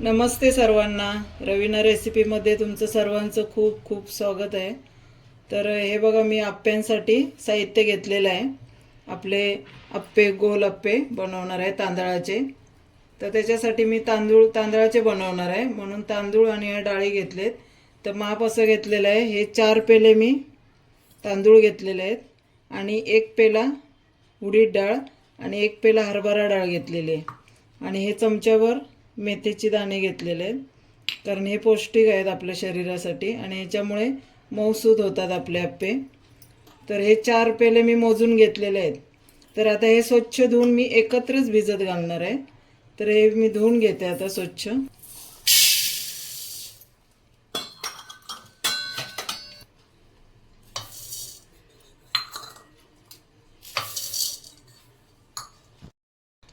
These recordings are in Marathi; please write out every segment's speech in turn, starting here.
नमस्ते सर्वांना. रवीना रेसिपीमध्ये तुमचं सर्वांचं खूप खूप स्वागत आहे. तर हे बघा मी आप्प्यांसाठी साहित्य घेतलेलं आहे. आपले आप्पे गोल आप्पे बनवणार आहे तांदळाचे. तर त्याच्यासाठी मी तांदूळ तांदळाचे बनवणार आहे. म्हणून तांदूळ आणि या डाळी घेतलेत. तर माप असं घेतलेलं आहे. हे चार पेले मी तांदूळ घेतलेले आहेत. आणि एक पेला उडीद डाळ आणि एक पेला हरभरा डाळ घेतलेली आहे. आणि हे चमच्यावर मेथीचे दाणे घेतलेले आहेत. कारण हे पौष्टिक आहेत आपल्या शरीरासाठी आणि ह्याच्यामुळे मऊसूद होतात आपले आप्पे. तर हे चार पेले मी मोजून घेतलेले आहेत. तर आता हे स्वच्छ धुवून मी एकत्रच भिजत घालणार आहे. तर हे मी धुवून घेते आता स्वच्छ.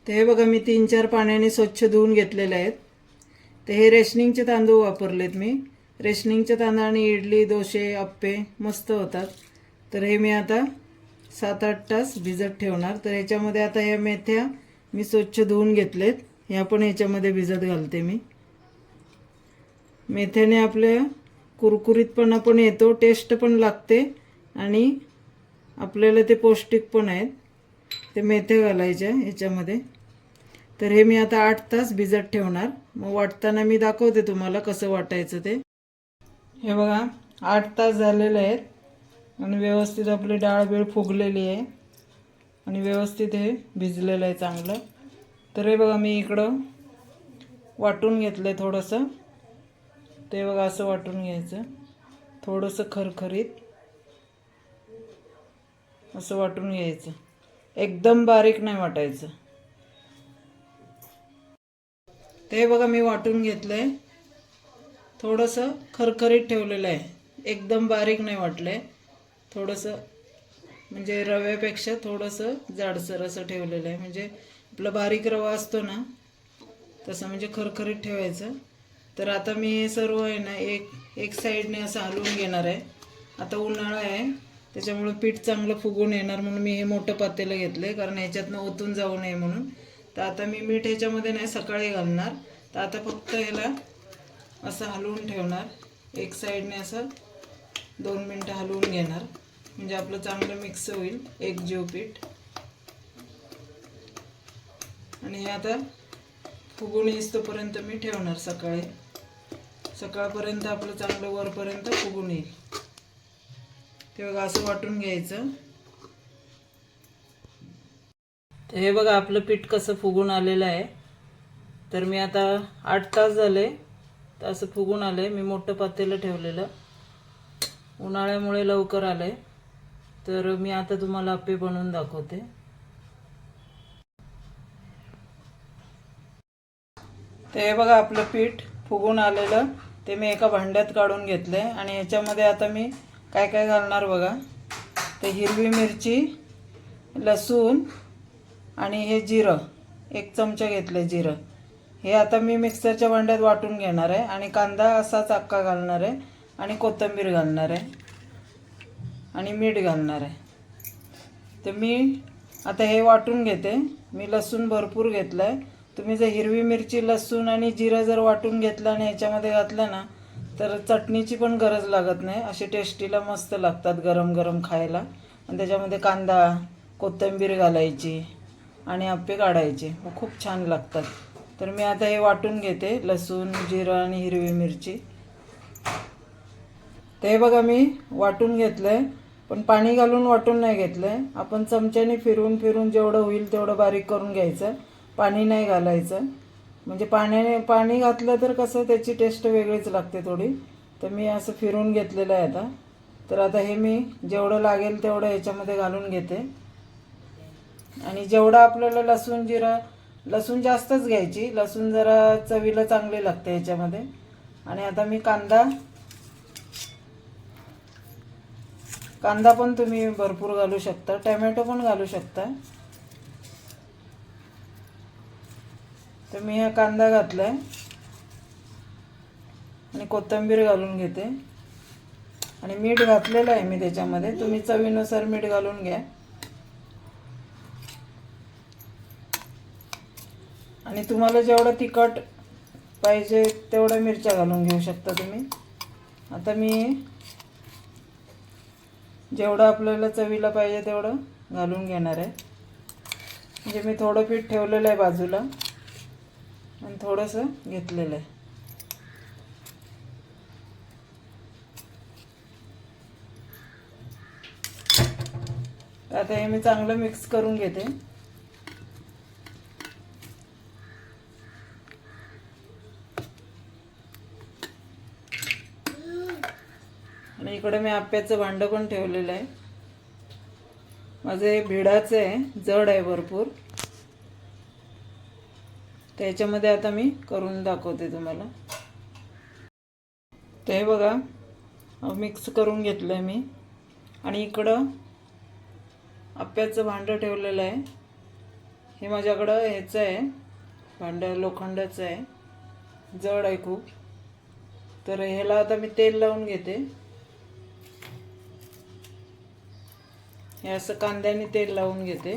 ते हे बघा मी तीन चार पाण्याने स्वच्छ धुवून घेतलेले आहेत. ते हे रेशनिंगचे तांदूळ वापरलेत मी. रेशनिंगच्या तांदळाने इडली दोसे अप्पे मस्त होतात. तर हे मी आता सात आठ तास भिजत ठेवणार. तर ह्याच्यामध्ये आता ह्या मेथ्या मी स्वच्छ धुवून घेतलेत. ह्या पण ह्याच्यामध्ये भिजत घालते मी. मेथ्याने आपल्या कुरकुरीतपणा पण येतो टेस्ट पण लागते आणि आपल्याला ते पौष्टिक पण आहेत. ते मेथ्या घालायच्या ह्याच्यामध्ये. तर हे मी आता आठ तास भिजत ठेवणार. मग वाटताना मी दाखवते तुम्हाला कसं वाटायचं ते. हे बघा आठ तास झालेले आहेत आणि व्यवस्थित आपली डाळ बीळ फुगलेली आहे आणि व्यवस्थित हे भिजलेलं आहे चांगलं. तर हे बघा मी इकडं वाटून घेतलं आहे थोडंसं. ते बघा असं वाटून घ्यायचं. थोडंसं खरखरीत असं वाटून घ्यायचं. एकदम बारीक नाही वाटायचं. ते बघा मी वाटून घेतलं आहे थोडंसं खरखरीत ठेवलेलं आहे. एकदम बारीक नाही वाटलं आहे थोडंसं म्हणजे रव्यापेक्षा थोडंसं जाडसर असं ठेवलेलं आहे. म्हणजे आपला बारीक रवा असतो ना तसं म्हणजे खरखरीत ठेवायचं. तर आता मी हे सर्व आहे ना एक एक साईडने असं हलवून घेणार आहे. आता उन्हाळा आहे. त्याच्यामुळं पीठ चांगलं फुगून येणार म्हणून मी हे मोठं पातेलं घेतलं आहे कारण ह्याच्यातनं ओतून जाऊ नये म्हणून. तर आता मी मीठ ह्याच्यामध्ये नाही सकाळी घालणार. तर आता फक्त याला असं हलवून ठेवणार. एक साईडने असं दोन मिनटं हलवून घेणार. म्हणजे आपलं चांगलं मिक्स होईल एक जीव पीठ आणि हे आता फुगून येईस्तोपर्यंत मी ठेवणार सकाळी. सकाळपर्यंत आपलं चांगलं वरपर्यंत फुगून येईल. ते बघा असं वाटून घ्यायचं तर हे बघा आपलं पीठ कसं फुगून आलेलं आहे. तर मी आता आठ तास झाले तर असं फुगून आले मी मोठं पातेलं ठेवलेलं. उन्हाळ्यामुळे लवकर आलंय. तर मी आता तुम्हाला आप्पे बनवून दाखवते. ते हे बघा आपलं पीठ फुगून आलेलं. ते मी एका भांड्यात काढून घेतले आणि ह्याच्यामध्ये आता मी काय काय घालणार बघा. ते हिरवी मिरची लसूण आणि हे जिरं एक चमचा घेतलं आहे जिरं. हे आता मी मिक्सरच्या भांड्यात वाटून घेणार आहे आणि कांदा असाच अक्का घालणार आहे आणि कोथिंबीर घालणार आहे आणि मीठ घालणार आहे. तर मी आता हे वाटून घेते. मी लसूण भरपूर घेतलं आहे तुम्ही जर हिरवी मिरची लसूण आणि जिरं जर वाटून घेतलं आणि ह्याच्यामध्ये घातलं ना तर चटणीची पण गरज लागत नाही. असे टेस्टीला मस्त लागतात गरम गरम खायला. आणि त्याच्यामध्ये कांदा कोथिंबीर घालायची. आणि आप्पे काढायचे. खूप छान लागतात. तर मी आता हे वाटून घेते. लसूण जिरं आणि हिरवी मिरची. ते बघा मी वाटून घेतलं आहे पण पाणी घालून वाटून नाही घेतलं आहे आपण चमच्याने फिरून फिरून जेवढं होईल तेवढं बारीक करून घ्यायचं. पाणी नाही घालायचं. म्हणजे पाण्याने पाणी घातलं तर कसं त्याची टेस्ट वेगळीच लागते थोडी. तर मी असं फिरून घेतलेलं आहे आता. तर आता हे मी जेवढं लागेल तेवढं ह्याच्यामध्ये घालून घेते. आणि जेवढं आपल्याला लसूण जिरं लसूण जास्तच घ्यायची. लसूण जरा चवीला चांगली लागते याच्यामध्ये. आणि आता मी कांदा कांदा पण तुम्ही भरपूर घालू शकता. टॅमॅटो पण घालू शकता. तर मी हा कांदा घातलाय. आणि कोथिंबीर घालून घेते. आणि मीठ घातलेलं आहे मी त्याच्यामध्ये. तुम्ही चवीनुसार मीठ घालून घ्या. आणि तुम्हाला जेवढं तिखट पाहिजे तेवढ्या मिरच्या घालून घेऊ शकता तुम्ही. आता मी जेवढं आपल्याला चवीला पाहिजे तेवढं घालून घेणार आहे. म्हणजे मी थोडं पीठ ठेवलेलं आहे बाजूला आणि थोडंसं घेतलेलं आहे. आता हे मी चांगलं मिक्स करून घेते आणि इकडे मी आप्याचं भांडं पण ठेवलेलं आहे. माझं हे भिडाचं आहे जड आहे भरपूर. त्याच्यामध्ये आता मी करून दाखवते तुम्हाला. ते बघा मिक्स करून घेतलं आहे मी. आणि इकडं आप्याचं भांडं ठेवलेलं आहे. हे माझ्याकडं ह्याचं आहे. भांडं लोखंडाचं आहे. जड आहे खूप. तर ह्याला आता मी तेल लावून घेते. हे असं कांद्याने तेल लावून घेते.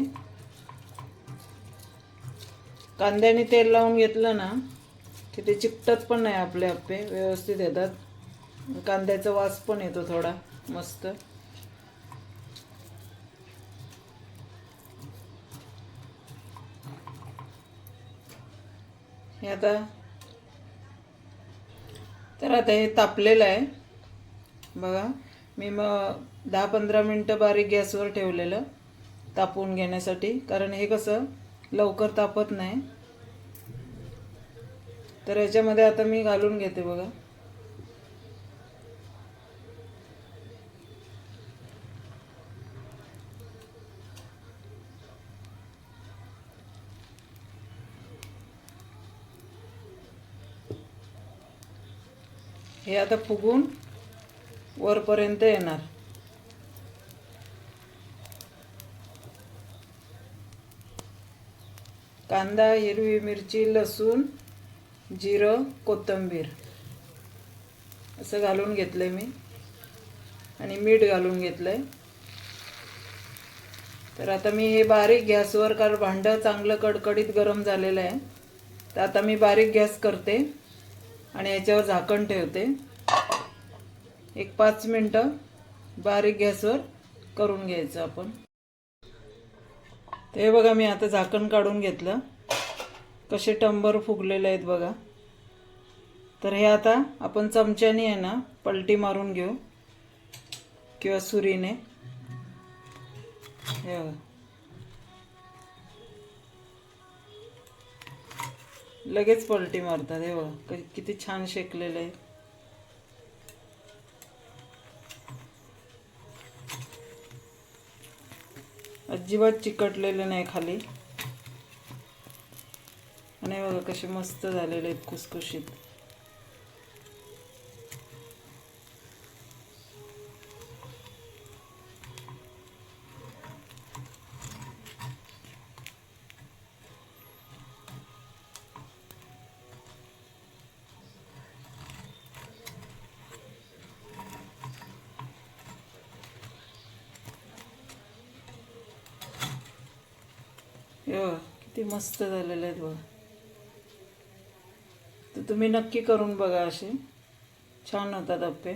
कांद्याने तेल लावून घेतलं ना की ते चिकटत पण नाही आपले आप्पे व्यवस्थित येतात. कांद्याचा वास पण येतो थोडा मस्त. हे आता तर आता हे तापलेलं आहे. बघा मी मग दहा पंधरा मिनटं बारीक गॅसवर ठेवलेलं तापवून घेण्यासाठी. कारण हे कसं लवकर तापत नाही. तर याच्यामध्ये आता मी घालून घेते बघा. हे आता फुगून वरपर्यंत येणार. कांदा हिरवी मिरची लसूण जिरं कोथिंबीर. असं घालून घेतलं आहे मी. आणि मीठ घालून घेतलं आहे तर आता मी हे बारीक गॅसवर कारण भांडं चांगलं कडकडीत गरम झालेलं आहे. तर आता मी बारीक गॅस करते आणि याच्यावर झाकण ठेवते. एक पाच मिनटं बारीक गॅसवर करून घ्यायचं आपण. ते बघा मी आता झाकण काढून घेतलं. कसे टंबर फुगलेले आहेत बघा. तर हे आता आपण चमच्याने आहे ना पलटी मारून घेऊ. किंवा सुरीने. हे बघा. लगेच पलटी मारतात हे बघा. किती छान शेकलेलं आहे. अजिबात चिकटलेले नाही खाली. आणि बघा कसे मस्त झालेले आहेत खुसखुशीत. हो. किती मस्त झालेले आहेत बघा. तर तुम्ही नक्की करून बघा असे छान होतात अप्पे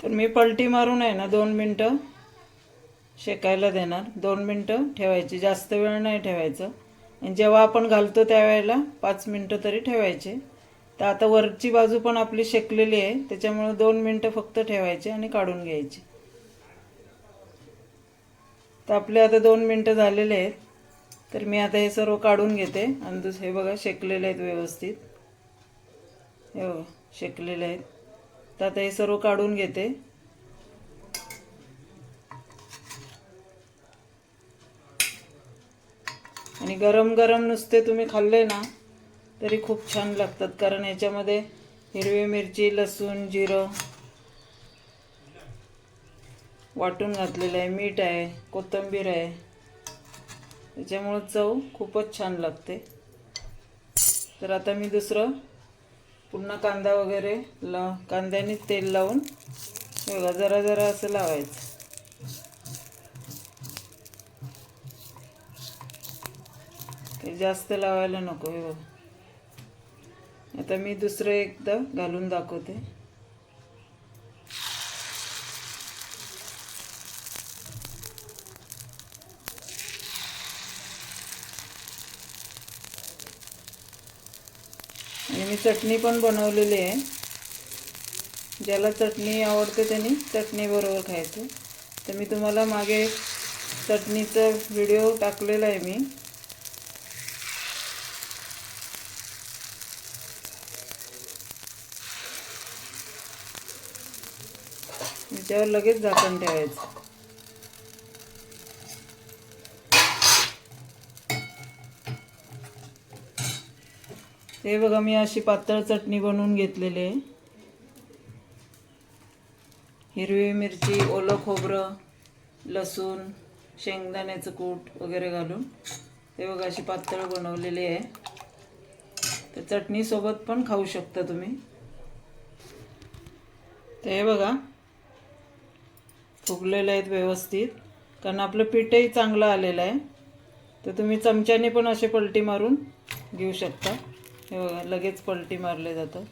तर मी पलटी मारून आहे ना दोन मिनटं शेकायला देणार. दोन मिनटं ठेवायची. जास्त वेळ नाही ठेवायचं. आणि जेव्हा आपण घालतो त्यावेळेला पाच मिनटं तरी ठेवायचे. तर आता वरची बाजू पण आपली शेकलेली आहे. त्याच्यामुळे दोन मिनटं फक्त ठेवायचे आणि काढून घ्यायची. तर आपले आता दोन मिनटं झालेले आहेत. तर मी आता हे सर्व काढून घेते. आणि दुस हे बघा शेकलेले आहेत व्यवस्थित. हे बघा शेकलेले आहेत. तर आता हे सर्व काढून घेते. आणि गरम गरम नुसते तुम्ही खाल्ले ना तरी खूप छान लागतात कारण याच्यामध्ये हिरवी मिरची लसूण जिरं वाटून घातलेलं आहे. मीठ आहे कोथिंबीर आहे. त्याच्यामुळं चव खूपच छान लागते. तर आता मी दुसरं पुन्हा कांदा वगैरे लाव कांद्याने तेल लावून बघा जरा जरा असं लावायचं. ते जास्त लावायला नको हे बघा. आता मी दुसरं एकदा घालून दाखवते. आणि मी चटणी पण बनवलेली आहे. ज्याला चटणी आवडते त्यांनी चटणी बरोबर खायचं. तर मी तुम्हाला मागे चटणीचा व्हिडिओ टाकलेला आहे मी. त्याच्यावर लगेच झाकण ठेवायचं. ते बघा मी अशी पातळ चटणी बनवून घेतलेली आहे. हिरवी मिरची ओलं खोबरं लसूण शेंगदाण्याचं कूट वगैरे घालून ते बघा अशी पातळ बनवलेली आहे. तर चटणीसोबत पण खाऊ शकता तुम्ही. ते बघा फुगलेले आहेत व्यवस्थित. कारण आपलं पीठही चांगलं आलेलं आहे. तर तुम्ही चमच्याने पण असे पलटी मारून घेऊ शकता. हे बघा लगेच पलटी मारले जातं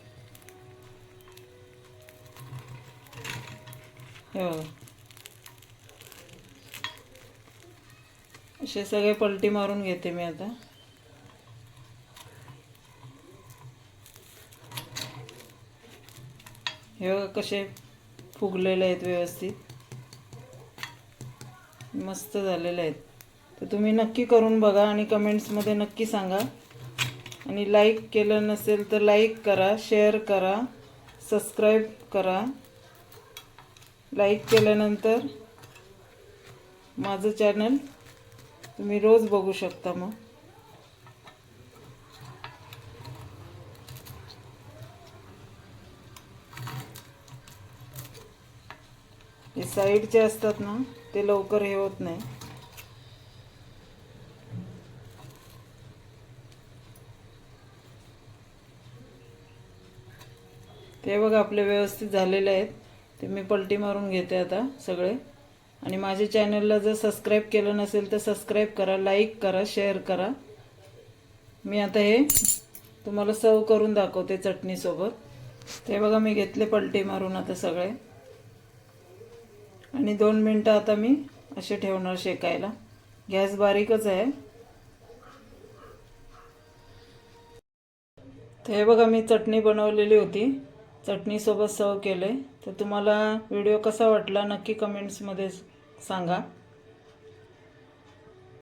हे बघा. असे सगळे पलटी मारून घेते मी आता. हे बघा कसे फुगलेले आहेत व्यवस्थित. मस्त झालेले आहेत. तर तुम्ही नक्की करून बघा आणि कमेंट्समध्ये नक्की सांगा. आणि लाईक केलं नसेल तर लाईक करा शेअर करा सबस्क्राईब करा. लाईक केल्यानंतर माझं चॅनल तुम्ही रोज बघू शकता मग. हे साईडचे असतात ना ते लवकर हे होत नाही. ते बघा आपले व्यवस्थित झालेले आहेत. ते मी पलटी मारून घेते आता सगळे. आणि माझ्या चॅनलला जर सबस्क्राईब केलं नसेल तर सबस्क्राईब करा लाईक करा शेअर करा. मी आता हे तुम्हाला सर्व करून दाखवते चटणीसोबत. ते बघा मी घेतले पलटी मारून आता सगळे. आणि दोन मिनटं आता मी असे ठेवणार शेकायला. गॅस बारीकच आहे. तर हे बघा मी चटणी बनवलेली होती. चटणीसोबत सर्व केले तर तुम्हाला व्हिडिओ कसा वाटला नक्की कमेंट्समध्ये सांगा.